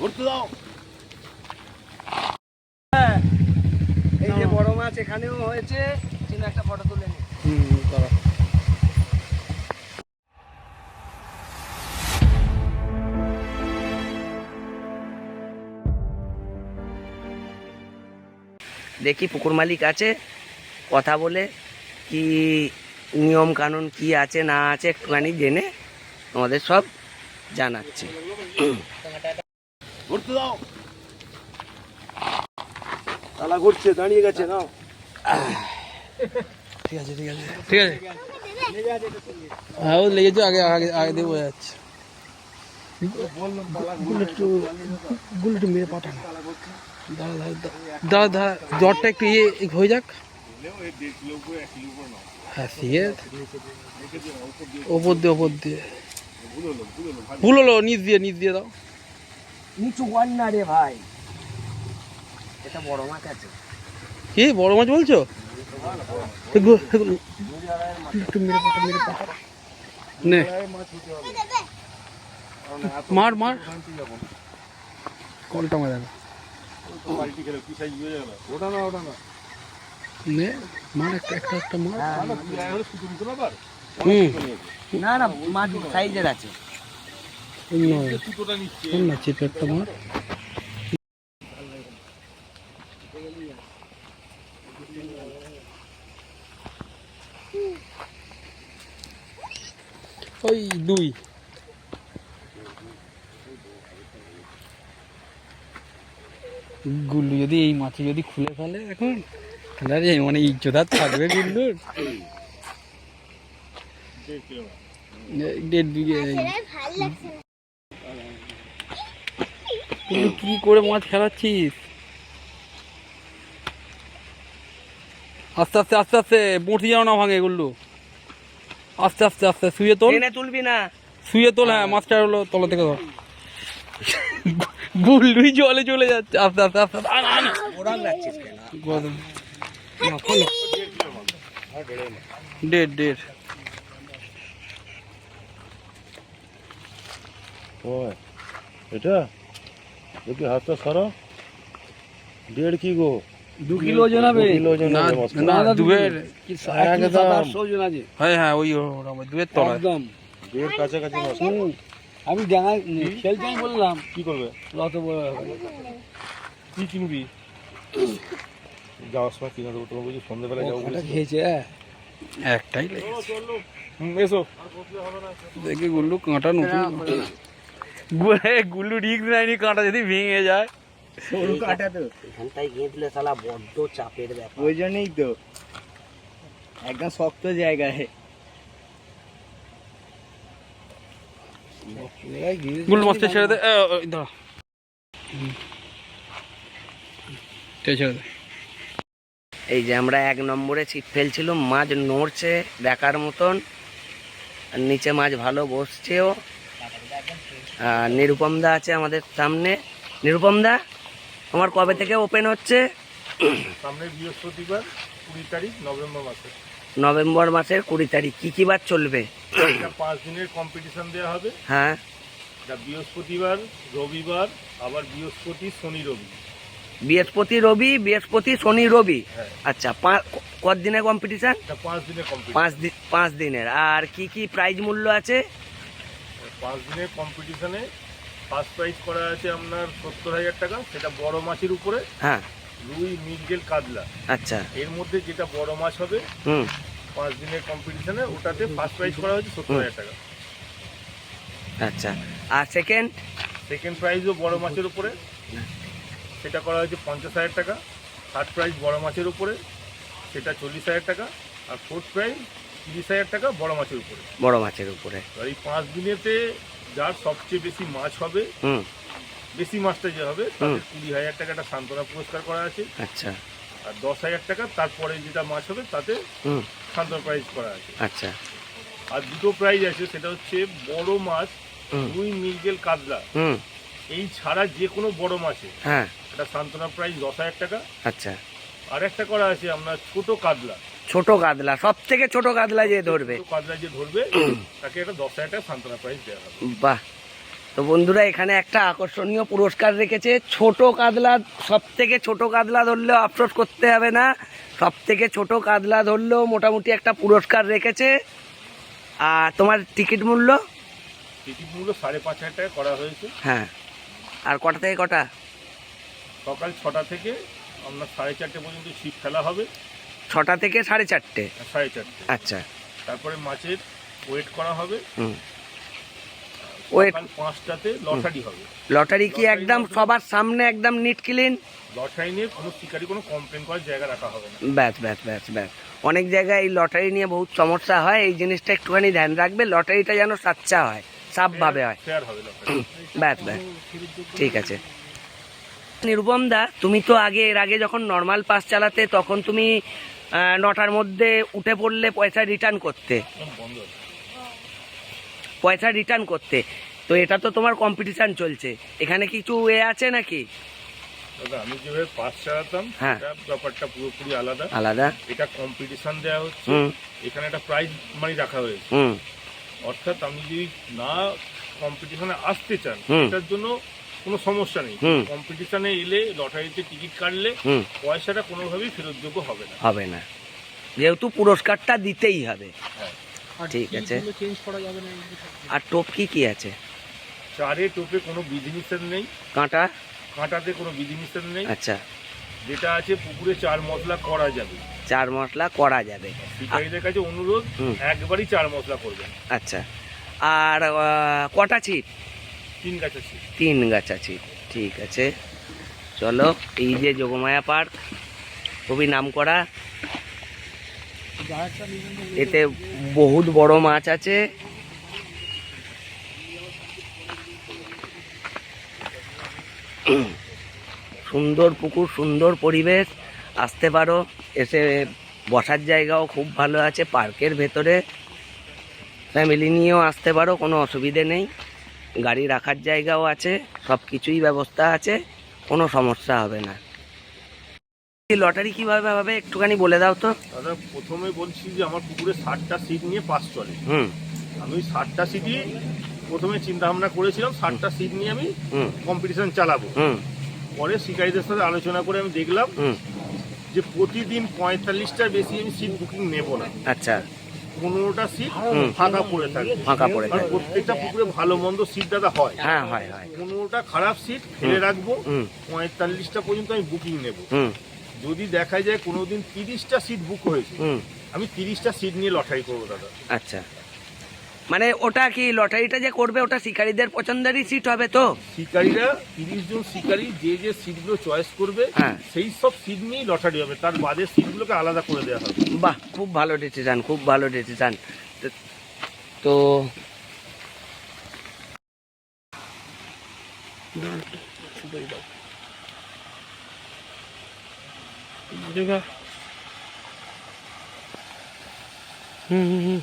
দাও হ্যাঁ এই যে বড় মাছ এখানেও হয়েছে চিনা একটা ফটো তুলে নি হুম করো দেখি পুকুর মালিক আছে কথা বলে কি নিয়ম কানুন কি আছে না আছে একটুখানি জেনে আমাদের সব জানাচ্ছে। ঘুরতে দাও। তালা ঘুরছে দাঁড়িয়ে গেছে নাও। ঠিক আছে ঠিক আছে। ঠিক আছে। হ্যাঁ ও আগে আগে আগে দিয়ে বোঝা যাচ্ছে। মেরে পাঠানো। জ্বরটা একটু ইয়ে হয়ে যাক। হ্যাঁ সিয়ে। ওপর দিয়ে ওপর দিয়ে। ভুল হলো নিচ দিয়ে নিচ দিয়ে দাও। নিচু কর না রে ভাই। এটা বড় মাছ আছে। কি বড় মাছ বলছো? নে মার মার কলটা মারা ওটা না ওটা না নে মার একটা একটা একটা মার। হুম। না না মাছ সাইজের আছে। মার ওই দুই। গুল্লু যদি এই মাছে যদি খুলে ফেলে এখন তাহলে মানে ইজ্জত আর থাকবে গুল্লুর। দেড় বিঘে গুল্লু কি করে মাছ খেলাচ্ছিস? আস্তে আস্তে আস্তে আস্তে বঁটি যেন না ভাঙে গুল্লু। আস্তে আস্তে আস্তে শুয়ে তোল। তুলবি না। শুয়ে তোল হ্যাঁ মাছটা হলো তলা থেকে ধর। গুল্লুই জলে চলে যাচ্ছে। আস্তে আস্তে আস্তে দেড়। ওই এটা? দেখি হাতটা সরো দেড় কি গো দু কিলো ওজন হবে দু কিলো ওজন না হবে মাছটা। না দুয়ের একদম ওজন আছে হ্যাঁ হ্যাঁ ওই দুয়ের তলায় একদম দেড় কাছাকাছি মাছ আমি ডাঙায় খেলতে বললাম কি করবে বড় কি কিনবি যাওয়ার সময় কিনে দেবো তোমার বুঝি সন্ধ্যেবেলা যাব খেয়েছে একটাই লেগেছে। এসো দেখি গুল্লু কাঁটা নতুন গু- এ, গুল্লু রিক্স নেয়নি কাঁটা যদি ভেঙে যায়। সরু কাটা তো। এখানটায় গেঁথলে শালা বড্ড চাপের ব্যাপার। ওই জন্যই তো। একদম শক্ত জায়গায়। মাছটা ছেড়ে দে। ছেড়ে এই যে আমরা এক নম্বরে ছিপ ফেলছিলাম মাছ নড়ছে দেখার মতন। আর নিচে মাছ ভালো বসছেও। নিরুপম দা আছে আমাদের সামনে। নিরুপম দা তোমার কবে থেকে ওপেন হচ্ছে? সামনে বৃহস্পতিবার কুড়ি তারিখ নভেম্বর মাসে নভেম্বর মাসের কুড়ি তারিখ। কী কী বার চলবে? পাঁচ দিনের কম্পিটিশন দেওয়া হবে। হ্যাঁ। বৃহস্পতিবার রবিবার আবার বৃহস্পতি শনি রবি। বৃহস্পতি রবি বৃহস্পতি শনি রবি। হ্যাঁ। আচ্ছা কত দিনের কম্পিটিশন পাঁচ দিনের পাঁচ দিন পাঁচ দিনের। আর কি কি প্রাইজ মূল্য আছে? পাঁচ দিনের কম্পিটিশনে ফার্স্ট প্রাইজ করা আছে আপনার সত্তর হাজার টাকা সেটা বড় মাছের উপরে। হ্যাঁ। রুই মিরগেল কাতলা। আচ্ছা। এর মধ্যে যেটা বড় মাছ হবে হুম। পাঁচ দিনের কম্পিটিশনে ওটাতে ফার্স্ট প্রাইজ করা হয়েছে সত্তর হাজার টাকা। আচ্ছা। আর সেকেন্ড সেকেন্ড প্রাইজও বড় মাছের উপরে। সেটা করা হয়েছে পঞ্চাশ হাজার টাকা। থার্ড প্রাইজ বড় মাছের উপরে। সেটা চল্লিশ হাজার টাকা। আর ফোর্থ প্রাইজ তিরিশ হাজার টাকা বড় মাছের উপরে। বড় মাছের উপরে। আর এই পাঁচ দিনেতে যার সবচেয়ে বেশি মাছ হবে হুম। বেশি মাছটা যে হবে তাদের কুড়ি হাজার টাকা একটা সান্ত্বনা পুরস্কার করা আছে। আচ্ছা। আর দশ হাজার টাকা তারপরে যেটা মাছ হবে তাতে হুম। সান্ত্বনা প্রাইজ করা আছে। আচ্ছা। আর দুটো প্রাইজ আছে সেটা হচ্ছে বড় মাছ হুম। রুই মিরগেল কাতলা। হুম। এই ছাড়া যে কোনো বড় মাছে হ্যাঁ। একটা সান্ত্বনা প্রাইজ দশ হাজার টাকা। আচ্ছা। আর একটা করা আছে আপনার ছোট কাতলা। ছোট কাতলা সব থেকে ছোট কাতলা যে ধরবে। যে ধরবে তাকে একটা দশ হাজার টাকা সান্ত্বনা প্রাইজ দেওয়া হবে। বাহ। তো বন্ধুরা এখানে একটা আকর্ষণীয় পুরস্কার রেখেছে। ছোট কাতলা সব থেকে ছোট কাতলা ধরলেও আফসোস করতে হবে না। সব থেকে ছোট কাতলা ধরলেও মোটামুটি একটা পুরস্কার রেখেছে। আর তোমার টিকিট মূল্য? টিকিট মূল্য সাড়ে পাঁচ হাজার টাকা করা হয়েছে। হ্যাঁ। আর কটা থেকে কটা? সকাল ছটা থেকে আপনার সাড়ে চারটে পর্যন্ত ছিপ ফেলা হবে। ছটা থেকে সাড়ে চারটে। সাড়ে চারটে। আচ্ছা। তারপরে মাছের ওয়েট করা হবে। হুম। ওয়েট পাঁচটাতে লটারি হবে। লটারি কি একদম সবার সামনে একদম নিট ক্লিন লটারি নিয়ে কোনো শিকারি কোনো কমপ্লেন করার জায়গা রাখা হবে না। ব্যাস ব্যাস ব্যাস ব্যাস। অনেক জায়গায় এই লটারি নিয়ে বহুত সমস্যা হয়। এই জিনিসটা একটুখানি ধ্যান রাখবে লটারিটা যেন সাচ্চা হয় সাফভাবে হয়। ব্যাস ব্যাস। ঠিক আছে। নিরুপম দা তুমি তো আগে এর আগে যখন নর্মাল পাস চালাতে তখন তুমি নটার মধ্যে উঠে পড়লে পয়সা রিটার্ন করতে। পয়সা রিটার্ন করতে। তো এটা তো তোমার কম্পিটিশন চলছে। এখানে কিছু এ আছে নাকি? আমি যেভাবে পাস চালাতাম। ব্যাপারটা পুরোপুরি আলাদা। আলাদা। এটা কম্পিটিশন দেওয়া হচ্ছে। এখানে একটা প্রাইজ মানি রাখা হয়েছে। হুম। অর্থাৎ আপনি যদি না কম্পিটিশনে আসতে চান এটার জন্য কোনো সমস্যা নেই। হুম। কম্পিটিশনে এলে লটারিতে টিকিট কাটলে হুম। পয়সাটা কোনোভাবেই ফেরতযোগ্য হবে না। হবে না। যেহেতু পুরস্কারটা দিতেই হবে। হ্যাঁ। ঠিক আছে। চেঞ্জ করা যাবে না আর টোপ কি কি আছে? চারে টোপে কোনো বিধিনিষেধ নেই। কাঁটা? কাঁটাতে কোনো বিধিনিষেধ নেই। আচ্ছা। যেটা আছে পুকুরে চার মশলা করা যাবে। চার মশলা করা যাবে। শিকারীদের কাছে অনুরোধ একবারই চার মশলা করবেন। আচ্ছা। আর কটা ছিপ? তিন গাছ আছে। ঠিক আছে। চলো, এই যে যোগমায়া পার্ক, খুবই নাম করা। এতে বহুত বড় মাছ আছে। সুন্দর পুকুর, সুন্দর পরিবেশ। আসতে পারো, এসে বসার জায়গাও খুব ভালো আছে, পার্কের ভেতরে। ফ্যামিলি নিয়েও আসতে পারো, কোনো অসুবিধে নেই। গাড়ি রাখার জায়গাও আছে সব কিছুই ব্যবস্থা আছে কোনো সমস্যা হবে না। লটারি কীভাবে হবে একটুখানি বলে দাও তো। দাদা প্রথমে বলছি যে আমার পুকুরে ষাটটা সিট নিয়ে পাস চলে। হুম। আমি ষাটটা সিটই প্রথমে চিন্তা ভাবনা করেছিলাম ষাটটা সিট নিয়ে আমি হুম। কম্পিটিশন চালাবো। হুম। পরে শিকারীদের সাথে আলোচনা করে আমি দেখলাম হুম। যে প্রতিদিন পঁয়তাল্লিশটার বেশি আমি সিট বুকিং নেব না। আচ্ছা। পনেরোটা সিট ফাঁকা পড়ে থাকবে ফাঁকা পড়ে থাকে। প্রত্যেকটা পুকুরে ভালো মন্দ সিট দাদা হয়। হ্যাঁ হয় হয়। পনেরোটা খারাপ সিট ফেলে রাখব। পঁয়তাল্লিশটা পর্যন্ত আমি বুকিং নেব। যদি দেখা যায় কোনোদিন তিরিশটা সিট বুক হয়েছে আমি তিরিশটা সিট নিয়ে লটারি করব দাদা। আচ্ছা। মানে ওটা কি লটারিটা যে করবে ওটা শিকারীদের পছন্দেরই সিট হবে তো? শিকারীরা তিরিশ জন শিকারী যে যে সিটগুলো চয়েস করবে হ্যাঁ। সেই সব সিট নিয়েই লটারি হবে। তার বাদে সিটগুলোকে আলাদা করে দেওয়া হবে। বাহ খুব ভালো ডিসিশন খুব ভালো ডিসিশন তো হুম হুম হুম।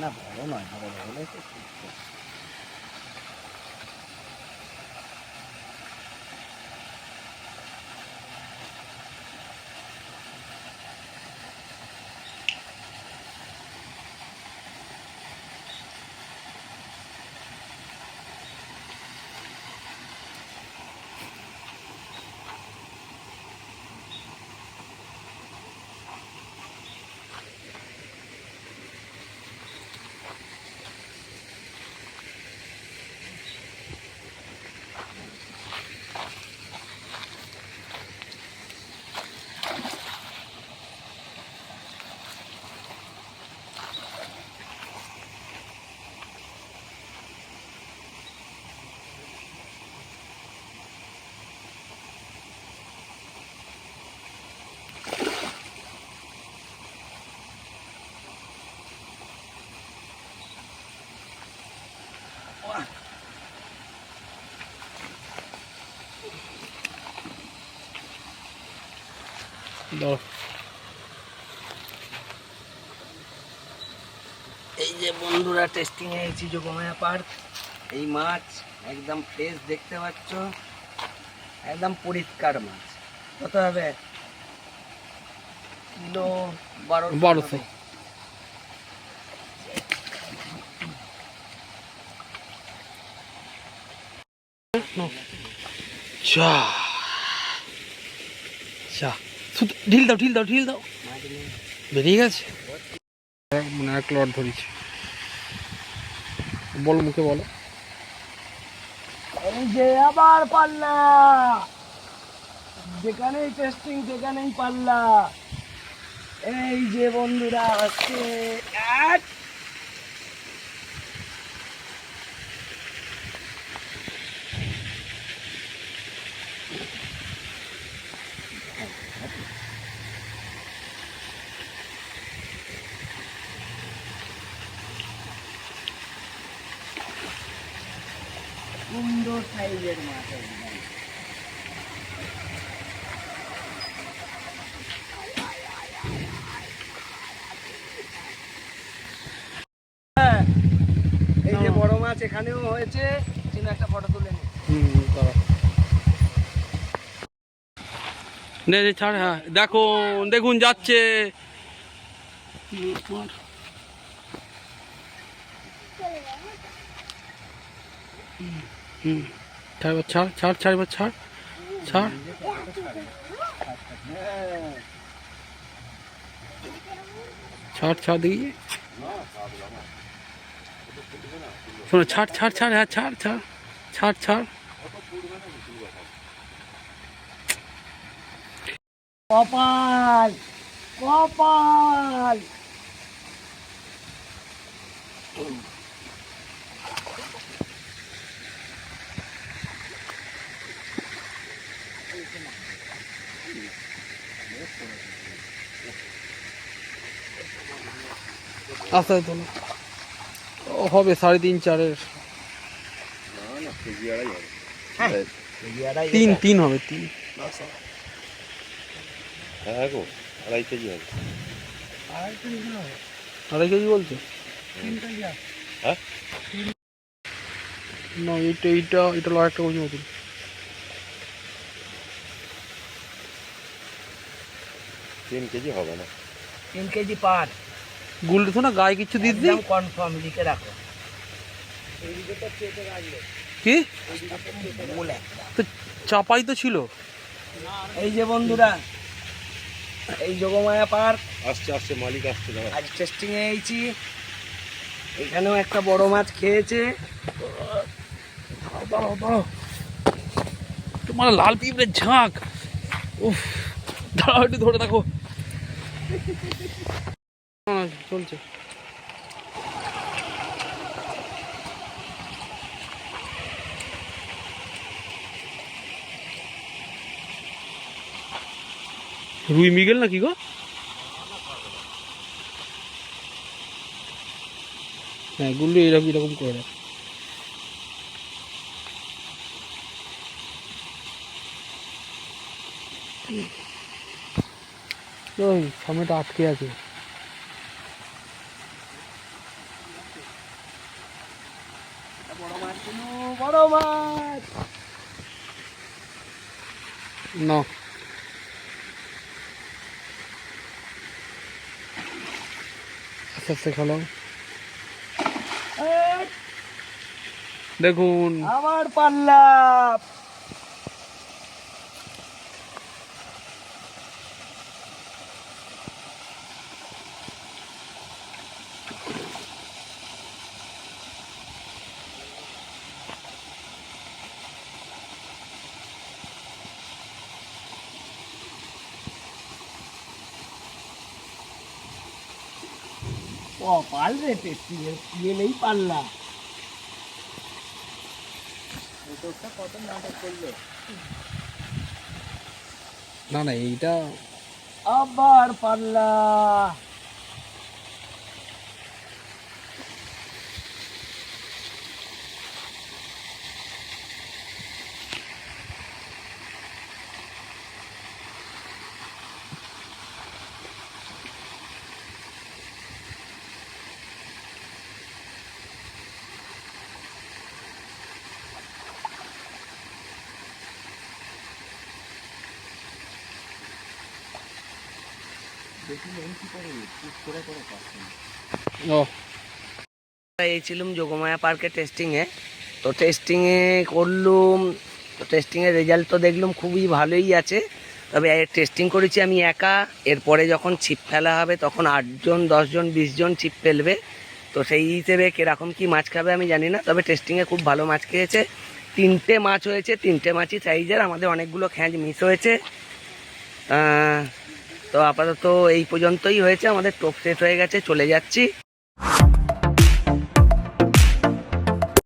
না বড় নয় বড় হলে দাও এই যে বন্ধুরা টেস্টিং হয়েছি যোগমায়া পার্ক এই মাছ একদম ফ্রেশ দেখতে পাচ্ছ। একদম পরিষ্কার মাছ। কত হবে? কিলো বারো বারোশো। চা ঢিল দাও ঢিল দাও ঢিল দাও। বেরিয়ে গেছে? মানে এক লট ধরেছি। বলো মুখে বলো। এই যে আবার পাল্লা। যেখানেই টেস্টিং সেখানেই পাল্লা। এই যে বন্ধুরা আসছে সুন্দর সাইজের মাছ হ্যাঁ, এই যে বড় মাছ এখানেও হয়েছে চিনা একটা ফটো তুলে নি হুম নে, ছাড় হ্যাঁ দেখুন দেখুন যাচ্ছে। হুম ছাড় এবার ছাড় ছাড় ছাড় এবার ছাড় ছাড় ছাড় ছাড় দেখি শোনো ছাড় ছাড় ছাড় হ্যাঁ ছাড় ছাড় ছাড় ছাড় কপাল কপাল আস্তে আস্তে ও হবে সাড়ে তিন চারের। তিন তিন হবে তিন। আড়াই কেজি বলছো? না এইটা এইটা এটা লয় একটা কেজি মতন তিন কেজি হবে না। তিন কেজি পার। গুলটা না গায়ে কিছু দিস দিই একদম কনফার্ম লিখে রাখো। কি? তো চাপাই তো ছিল। এই যে বন্ধুরা এই যোগমায়া পার্ক। আসছে আসছে মালিক আসছে আজ টেস্টিং এ এইছি। এখানেও একটা বড় মাছ খেয়েছে। তোমার লাল পিঁপড়ের ঝাঁক। উফ দাঁড়াও একটু ধরে দেখো। চলছে। রুই মিগেল নাকি গো? হ্যাঁ গুল্লু এরকম এরকম করে রাখ সামনেটা আটকে আছে বড় মাছ ছিল, বড় মাছ না আস্তে আস্তে খেলো। দেখুন। আবার পাল্লা। কপাল রে টেস্টি নেই পাল্লা। না না এইটা আবার পাল্লা। ও। এই ছিলাম যোগমায়া পার্কে টেস্টিংয়ে তো টেস্টিংয়ে করলুম, তো টেস্টিংয়ের রেজাল্ট তো দেখলাম খুবই ভালোই আছে। তবে টেস্টিং করেছি আমি একা, এরপরে যখন ছিপ ফেলা হবে তখন আটজন, দশজন, বিশজন ছিপ ফেলবে। তো সেই হিসেবে কীরকম কি মাছ খাবে আমি জানি না, তবে টেস্টিংয়ে খুব ভালো মাছ খেয়েছে। তিনটে মাছ হয়েছে, তিনটে মাছই সাইজের আমাদের অনেকগুলো খ্যাঁচ মিস হয়েছে। তো আপাতত এই পর্যন্তই হয়েছে আমাদের টোপ সেট হয়ে গেছে চলে যাচ্ছি।